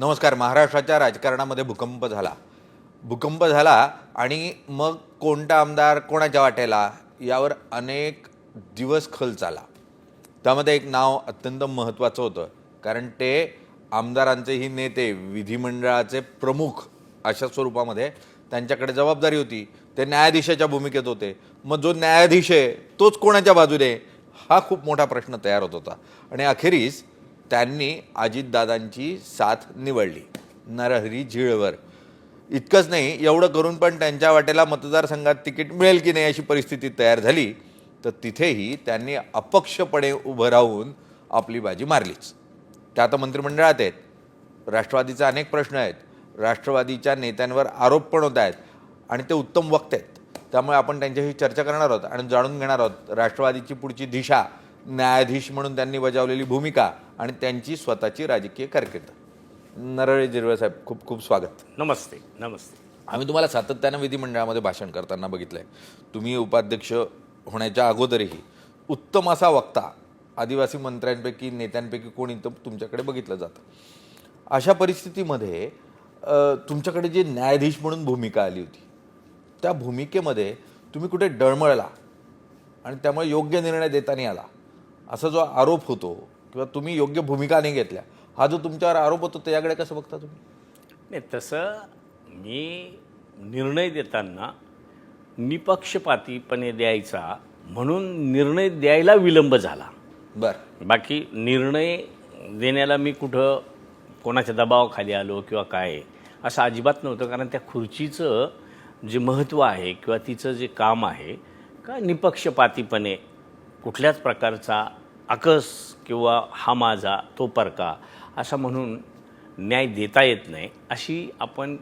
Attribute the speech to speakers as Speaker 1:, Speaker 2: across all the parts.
Speaker 1: नमस्कार महाराष्ट्राच्या राजकारणामध्ये भूकंप झाला. भूकंप झाला आणि मग कोणता आमदार कोणाच्या वाटेला यावर अनेक दिवस खल चाला. त्यामध्ये एक नाव अत्यंत महत्त्वाचं होतं. कारण ते आमदारांचेही नेते विधिमंडळाचे प्रमुख अशा स्वरूपामध्ये त्यांच्याकडे जबाबदारी होती. ते न्यायाधीशाच्या भूमिकेत होते. मग जो न्यायाधीश आहे तोच कोणाच्या बाजूने? हा खूप मोठा प्रश्न तयार होत होता. आणि अखेरीस त्यांनी अजितदादांची साथ निवडली. नरहरी झिळवर. इतकंच नाही एवढं करून पण त्यांच्या वाटेला मतदारसंघात तिकीट मिळेल की नाही अशी परिस्थिती तयार झाली तर तिथेही त्यांनी अपक्षपणे उभं राहून आपली बाजी मारलीच. त्या आता मंत्रिमंडळात आहेत. राष्ट्रवादीचे अनेक प्रश्न आहेत. राष्ट्रवादीच्या नेत्यांवर आरोप पण होत आहेत आणि ते उत्तम वक्त आहेत. त्यामुळे आपण त्यांच्याशी चर्चा करणार आहोत आणि जाणून घेणार आहोत राष्ट्रवादीची पुढची दिशा. न्यायाधीश म्हणून त्यांनी बजावलेली भूमिका. आणि त्यांची स्वतःची राजकीय कारकीर्द. नरळे जिरवे साहेब खूप खूप स्वागत.
Speaker 2: नमस्ते नमस्ते.
Speaker 1: आम्ही तुम्हाला सातत्यानं विधिमंडळामध्ये भाषण करताना बघितलं आहे तुम्ही उपाध्यक्ष होण्याच्या अगोदरही उत्तम असा वक्ता आदिवासी मंत्र्यांपैकी नेत्यांपैकी कोणी तर तुमच्याकडे बघितलं जातं. अशा परिस्थितीमध्ये तुमच्याकडे जी न्यायाधीश म्हणून भूमिका आली होती त्या भूमिकेमध्ये तुम्ही कुठे डळमळला आणि त्यामुळे योग्य निर्णय देता नाही आला? असा जो आरोप होतो किंवा तुम्ही योग्य भूमिका नाही घेतल्या हा जो तुमच्यावर आरोप होतो त्याकडे कसं बघता तुम्ही?
Speaker 2: नाही तसं मी निर्णय देताना निपक्षपातीपणे द्यायचा म्हणून निर्णय द्यायला विलंब झाला.
Speaker 1: बरं.
Speaker 2: बाकी निर्णय देण्याला मी कुठं कोणाच्या दबावाखाली आलो किंवा काय असं अजिबात नव्हतं कारण त्या खुर्चीचं जे महत्त्व आहे किंवा तिचं जे काम आहे का निपक्षपातीपणे कुठल्याच प्रकारचा आकस किंवा हा माझा तो परका असा म्हणून न्याय देता येत नाही अशी आपण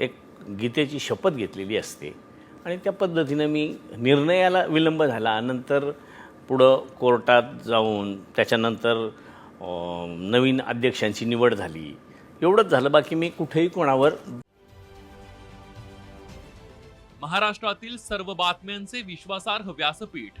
Speaker 2: एक गीतेची शपथ घेतलेली असते. आणि त्या पद्धतीनं मी निर्णयाला विलंब झाला. नंतर पुढं कोर्टात जाऊन त्याच्यानंतर नवीन अध्यक्षांची निवड झाली. एवढंच झालं. बाकी मी कुठेही कोणावर
Speaker 3: महाराष्ट्रातील सर्व बातम्यांचे विश्वासार्ह व्यासपीठ